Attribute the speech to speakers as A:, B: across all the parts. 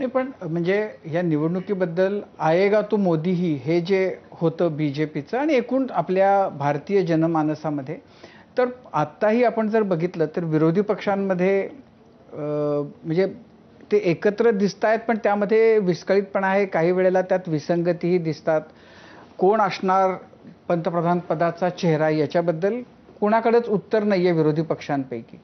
A: नाही पण म्हणजे या निवडणुकीबद्दल आएगा तो मोदीही हे जे होतं बी जे पीचं आणि एकूण आपल्या भारतीय जनमानसामध्ये तर आत्ताही आपण जर बघितलं तर विरोधी पक्षांमध्ये म्हणजे ते एकत्र दिसत आहेत पण त्यामध्ये विस्कळीतपणा आहे. काही वेळेला त्यात विसंगतीही दिसतात. कोण असणार पंतप्रधान पदाचा चेहरा याच्याबद्दल कोणाकडेच उत्तर नाही आहे विरोधी पक्षांपैकी.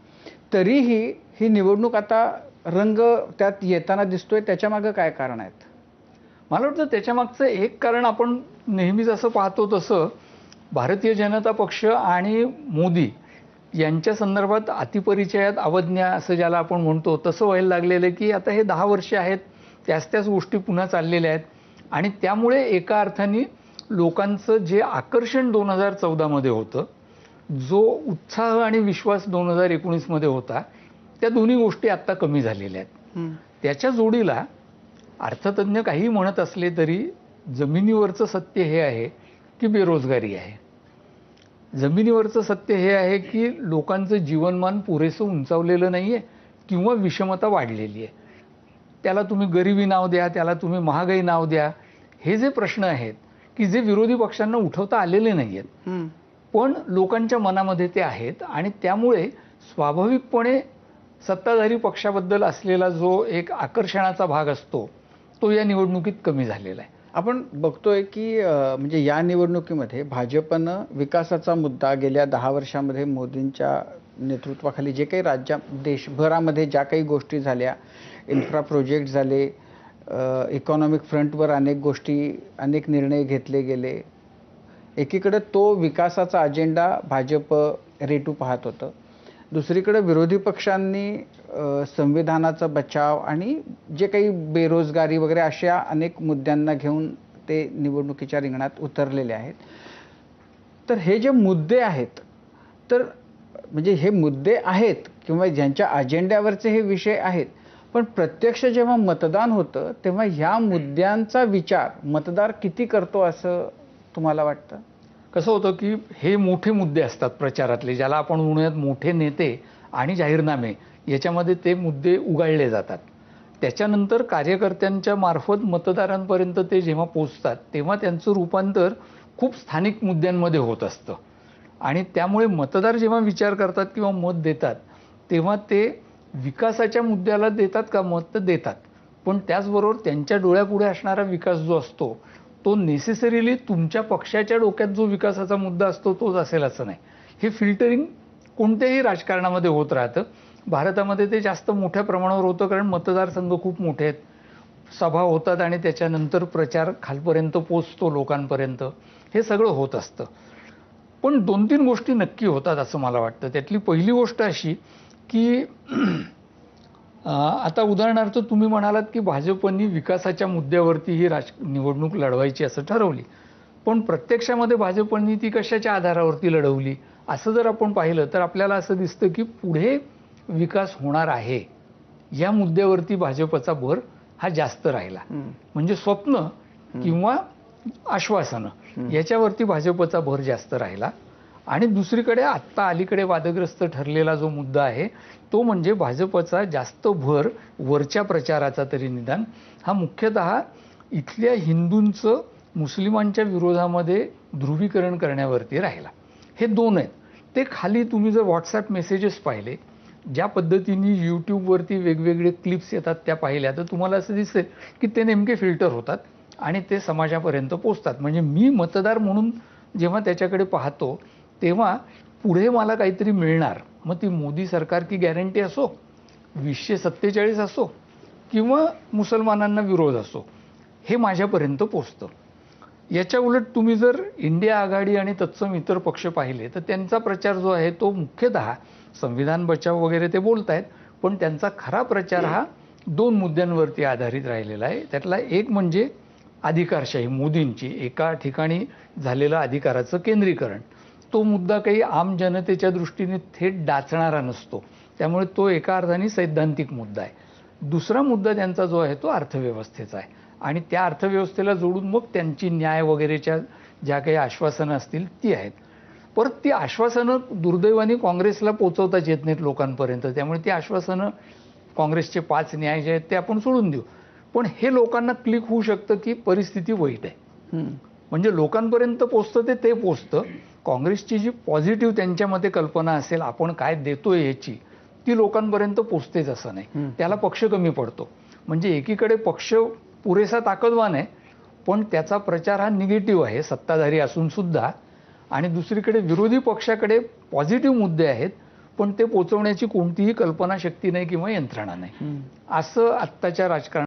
A: तरीही ही निवडणूक आता रंग त्यात येताना दिसतोय त्याच्यामागं काय कारण आहेत?
B: मला वाटतं त्याच्यामागचं एक कारण आपण नेहमीच असं पाहतो तसं भारतीय जनता पक्ष आणि मोदी यांच्या संदर्भात अतिपरिचयात अवज्ञा असं ज्याला आपण म्हणतो तसं व्हायला लागलेलं आहे की आता हे दहा वर्षे आहेत त्याच त्याच गोष्टी पुन्हा चाललेल्या आहेत. आणि त्यामुळे एका अर्थाने लोकांचं जे आकर्षण दोन हजार चौदामध्ये होतं जो उत्साह आणि विश्वास दोन हजार एकोणीसमध्ये होता त्या दोन्ही गोष्टी आत्ता कमी झालेल्या आहेत. त्याच्या जोडीला अर्थतज्ञ काही म्हणत असले तरी जमिनीवरचं सत्य हे आहे की बेरोजगारी आहे. जमिनीवरचं सत्य हे आहे की लोकांचं जीवनमान पुरेसं उंचावलेलं नाही आहे किंवा विषमता वाढलेली आहे. त्याला तुम्ही गरिबी नाव द्या त्याला तुम्ही महागाई नाव द्या हे जे प्रश्न आहेत की जे विरोधी पक्षांना उठवता आलेले नाही आहेत पण लोकांच्या मनामध्ये ते आहेत आणि त्यामुळे स्वाभाविकपणे सत्ताधारी पक्षाबद्दल असलेला जो एक आकर्षणाचा भाग असतो तो या निवडणुकीत कमी झालेला आहे.
A: आपण बघतोय की म्हणजे या निवडणुकीमध्ये भाजपनं विकासाचा मुद्दा गेल्या दहा वर्षामध्ये मोदींच्या नेतृत्वाखाली जे काही राज्या देशभरामध्ये ज्या काही गोष्टी झाल्या इन्फ्रा प्रोजेक्ट झाले इकॉनॉमिक फ्रंटवर अनेक गोष्टी अनेक निर्णय घेतले गेले. एकीकडे तो विकासाचा अजेंडा भाजप रेटू पाहत होतं. दुसरीकडे विरोधी पक्षांनी संविधानाचा बचाव आणि जे काही बेरोजगारी वगैरे अशा अनेक मुद्द्यांना घेऊन ते निवडणुकीच्या रिंगणात उतरलेले आहेत. तर हे जे मुद्दे आहेत तर म्हणजे हे मुद्दे आहेत किंवा ज्यांच्या अजेंड्यावरचे हे विषय आहेत पण प्रत्यक्ष जेव्हा मतदान होतं तेव्हा ह्या मुद्द्यांचा विचार मतदार किती करतो असं तुम्हाला वाटतं?
B: कसं होतं की हे मोठे मुद्दे असतात प्रचारातले ज्याला आपण म्हणूयात मोठे नेते आणि जाहीरनामे याच्यामध्ये ते मुद्दे उगाळले जातात. त्याच्यानंतर कार्यकर्त्यांच्या मार्फत मतदारांपर्यंत ते जेव्हा पोचतात तेव्हा त्यांचं रूपांतर खूप स्थानिक मुद्द्यांमध्ये होत असतं. आणि त्यामुळे मतदार जेव्हा विचार करतात किंवा मत देतात तेव्हा ते विकासाच्या मुद्द्याला देतात का मत तर देतात. पण त्याचबरोबर त्यांच्या डोळ्यापुढे असणारा विकास जो असतो तो नेसेसरीली तुमच्या पक्षाच्या डोक्यात जो विकासाचा मुद्दा असतो तोच असेल असं नाही. हे फिल्टरिंग कोणत्याही राजकारणामध्ये होत राहतं. भारतामध्ये ते जास्त मोठ्या प्रमाणावर होतं कारण मतदारसंघ खूप मोठे आहेत. सभा होतात आणि त्याच्यानंतर प्रचार खालपर्यंत पोचतो लोकांपर्यंत. हे सगळं होत असतं. पण दोन तीन गोष्टी नक्की होतात असं मला वाटतं. त्यातली पहिली गोष्ट अशी की आता उदाहरणार्थ तुम्ही म्हणालात की भाजपनी विकासाच्या मुद्द्यावरती ही राज निवडणूक लढवायची असं ठरवली. पण प्रत्यक्षामध्ये भाजपनी ती कशाच्या आधारावरती लढवली? असं जर आपण पाहिलं तर आपल्याला असं दिसतं की पुढे विकास होणार आहे. या मुद्द्यावरती भाजपचा भर हा जास्त राहिला. म्हणजे स्वप्न किंवा आश्वासनं याच्यावरती भाजपचा भर जास्त राहिला. आणि दुसरीकडे आत्ता अलीकडे वादग्रस्त ठरलेला जो मुद्दा आहे तो म्हणजे भाजपचा जास्त भर वरच्या प्रचाराचा तरी निदान. हा मुख्यतः इथल्या हिंदूंचं मुस्लिमांच्या विरोधामध्ये ध्रुवीकरण करण्यावरती राहिला. हे दोन आहेत. ते खाली तुम्ही जर व्हॉट्सॲप मेसेजेस पाहिले ज्या पद्धतीने यूट्यूबवरती वेगवेगळे क्लिप्स येतात त्या पाहिल्या तर तुम्हाला असं दिसेल की ते नेमके फिल्टर होतात आणि ते समाजापर्यंत पोचतात म्हणजे मी मतदार म्हणून जेव्हा त्याच्याकडे पाहतो तेव्हा पुढे मला काहीतरी मिळणार. मग ती मोदी सरकार की गॅरंटी असो वीसशे सत्तेचाळीस असो किंवा मुसलमानांना विरोध असो हे माझ्यापर्यंत पोचतं याच्या उलट तुम्ही जर इंडिया आघाडी आणि तत्सम इतर पक्ष पाहिले तर त्यांचा प्रचार जो आहे तो मुख्यतः संविधान बचाव वगैरे ते बोलत आहेत पण त्यांचा खरा प्रचार हा दोन मुद्द्यांवरती आधारित राहिलेला आहे. त्यातला एक म्हणजे अधिकारशाही मोदींची एका ठिकाणी झालेलं अधिकाराचं केंद्रीकरण. तो मुद्दा काही आम जनतेच्या दृष्टीने थेट डाचणारा नसतो. त्यामुळे तो एका अर्थाने सैद्धांतिक मुद्दा आहे. दुसरा मुद्दा त्यांचा जो आहे तो अर्थव्यवस्थेचा आहे. आणि त्या अर्थव्यवस्थेला जोडून मग त्यांची न्याय वगैरेच्या ज्या काही आश्वासनं असतील ती आहेत. परत ती आश्वासनं दुर्दैवाने काँग्रेसला पोचवताच येत नाहीत लोकांपर्यंत. त्यामुळे ती आश्वासनं काँग्रेसचे पाच न्याय जे आहेत ते आपण सोडून देऊ. पण हे लोकांना क्लिक होऊ शकतं की परिस्थिती वाईट आहे.
A: हम्म.
B: म्हणजे लोकांपर्यंत पोचतं ते ते पोचतं. काँग्रेसची जी पॉझिटिव्ह त्यांच्यामध्ये कल्पना असेल आपण काय देतोय याची ती लोकांपर्यंत पोचतेच असं नाही. त्याला पक्ष कमी पडतो. म्हणजे एकीकडे पक्ष पुरेसा ताकदवान आहे पण त्याचा प्रचार हा निगेटिव्ह आहे सत्ताधारी असून सुद्धा. आणि दुसरीकडे विरोधी पक्षाकडे पॉझिटिव्ह मुद्दे आहेत पण ते पोचवण्याची कोणतीही कल्पना शक्ती नाही किंवा यंत्रणा नाही. असं आत्ताच्या राजकारण